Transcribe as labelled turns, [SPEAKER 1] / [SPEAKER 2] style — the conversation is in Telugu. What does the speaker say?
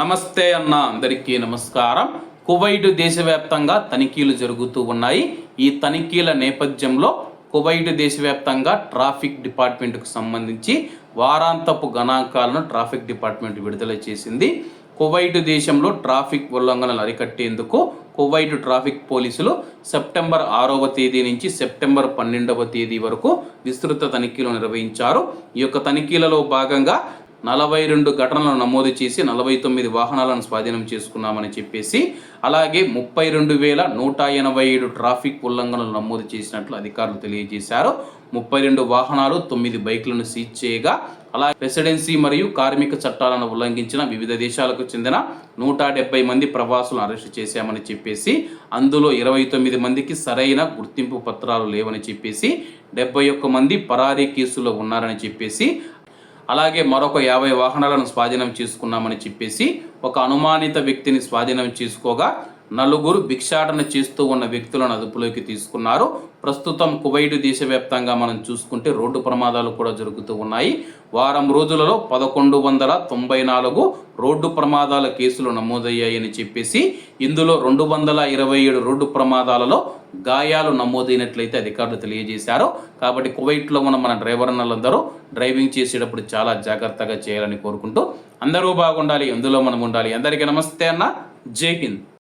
[SPEAKER 1] నమస్తే అన్న అందరికీ నమస్కారం. కువైట్ దేశవ్యాప్తంగా తనిఖీలు జరుగుతూ ఉన్నాయి. ఈ తనిఖీల నేపథ్యంలో కువైట్ దేశవ్యాప్తంగా ట్రాఫిక్ డిపార్ట్మెంట్కు సంబంధించి వారాంతపు గణాంకాలను ట్రాఫిక్ డిపార్ట్మెంట్ విడుదల చేసింది. కువైట్ దేశంలో ట్రాఫిక్ ఉల్లంఘనలు అరికట్టేందుకు కువైట్ ట్రాఫిక్ పోలీసులు సెప్టెంబర్ ఆరవ తేదీ నుంచి సెప్టెంబర్ పన్నెండవ తేదీ వరకు విస్తృత తనిఖీలు నిర్వహించారు. ఈ యొక్క తనిఖీలలో భాగంగా నలభై రెండు ఘటనలను నమోదు చేసి నలభై తొమ్మిది వాహనాలను స్వాధీనం చేసుకున్నామని చెప్పేసి అలాగే ముప్పై రెండు వేల నూట ఎనభై ఏడు ట్రాఫిక్ ఉల్లంఘనలు నమోదు చేసినట్లు అధికారులు తెలియజేశారు. ముప్పై రెండు వాహనాలు తొమ్మిది బైకులను సీజ్ చేయగా అలాగే రెసిడెన్సీ మరియు కార్మిక చట్టాలను ఉల్లంఘించిన వివిధ దేశాలకు చెందిన నూట డెబ్బై మంది ప్రవాసులను అరెస్టు చేశామని చెప్పేసి అందులో ఇరవై తొమ్మిది మందికి సరైన గుర్తింపు పత్రాలు లేవని చెప్పేసి డెబ్బై ఒక్క మంది పరారీ కేసులో ఉన్నారని చెప్పేసి అలాగే మరొక యాభై వాహనాలను స్వాధీనం చేసుకున్నామని చెప్పేసి ఒక అనుమానిత వ్యక్తిని స్వాధీనం చేసుకోగా నలుగురు భిక్షాటన చేస్తూ ఉన్న వ్యక్తులను అదుపులోకి తీసుకున్నారు. ప్రస్తుతం కువైట్ దేశవ్యాప్తంగా మనం చూసుకుంటే రోడ్డు ప్రమాదాలు కూడా జరుగుతూ ఉన్నాయి. వారం రోజులలో పదకొండు వందల తొంభై నాలుగు రోడ్డు ప్రమాదాల కేసులు నమోదయ్యాయని చెప్పేసి ఇందులో రెండు వందల ఇరవై ఏడు రోడ్డు ప్రమాదాలలో గాయాలు నమోదైనట్లయితే అధికారులు తెలియజేశారు. కాబట్టి కువైట్లో ఉన్న మన డ్రైవర్ అన్నలందరూ డ్రైవింగ్ చేసేటప్పుడు చాలా జాగ్రత్తగా చేయాలని కోరుకుంటూ అందరూ బాగుండాలి అందులో మనం ఉండాలి. అందరికీ నమస్తే అన్న. జై హింద్.